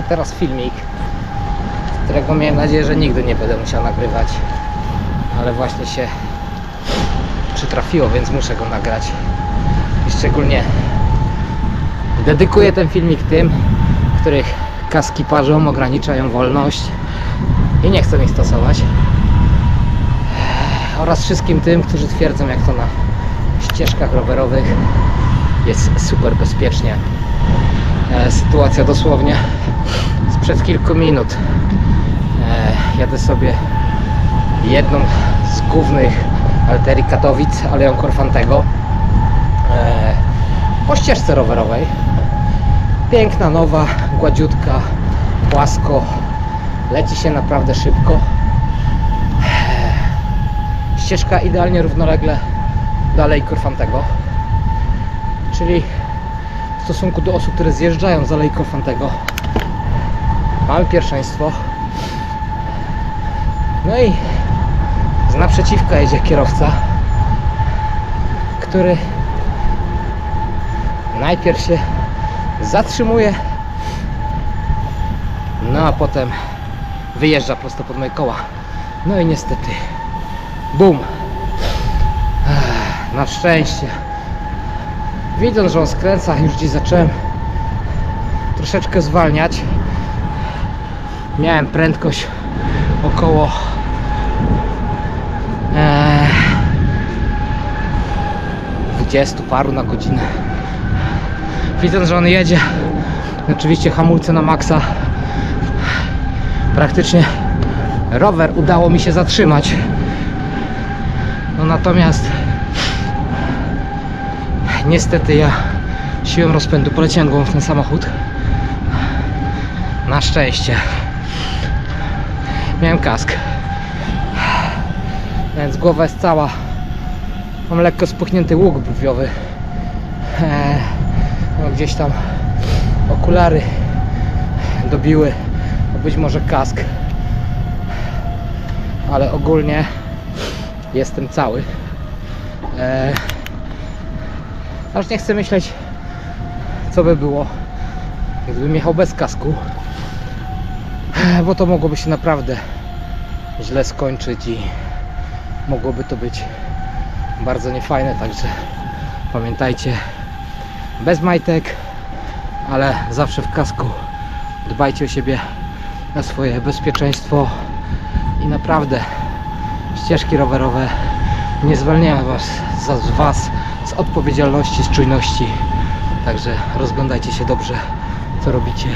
A teraz filmik, którego miałem nadzieję, że nigdy nie będę musiał nagrywać. Ale właśnie się przytrafiło, więc muszę go nagrać. I szczególnie dedykuję ten filmik tym, których kaski parzą, ograniczają wolność i nie chcą ich stosować. Oraz wszystkim tym, którzy twierdzą, jak to na ścieżkach rowerowych jest super bezpiecznie. E, sytuacja dosłownie sprzed kilku minut. E, jadę sobie jedną z głównych arterii Katowic, Aleją Korfantego e, po ścieżce rowerowej. Piękna, nowa, gładziutka, płasko, leci się naprawdę szybko. Ścieżka idealnie równolegle do Alei Korfantego, czyli stosunku do osób, które zjeżdżają z Alei Korfantego mamy pierwszeństwo. No i z naprzeciwka jedzie kierowca, który najpierw się zatrzymuje, no a potem wyjeżdża prosto pod moje koła. No i niestety, bum! Na szczęście, widząc, że on skręca, już dziś zacząłem troszeczkę zwalniać. Miałem prędkość około e, 20 paru na godzinę. Widząc, że on jedzie, oczywiście hamulce na maksa. Praktycznie rower udało mi się zatrzymać. No natomiast niestety ja siłą rozpędu poleciałem głową w ten samochód. Na szczęście miałem kask. Więc głowa jest cała. Mam lekko spuchnięty łuk brwiowy. Eee, no gdzieś tam okulary dobiły, być może kask. Ale ogólnie jestem cały. Eee, aż nie chcę myśleć, co by było, gdybym jechał bez kasku. Bo to mogłoby się naprawdę źle skończyć i mogłoby to być bardzo niefajne, także pamiętajcie, bez majtek, ale zawsze w kasku. Dbajcie o siebie, na swoje bezpieczeństwo i naprawdę ścieżki rowerowe nie zwalniają was, za was z odpowiedzialności, z czujności. Także rozglądajcie się dobrze, co robicie.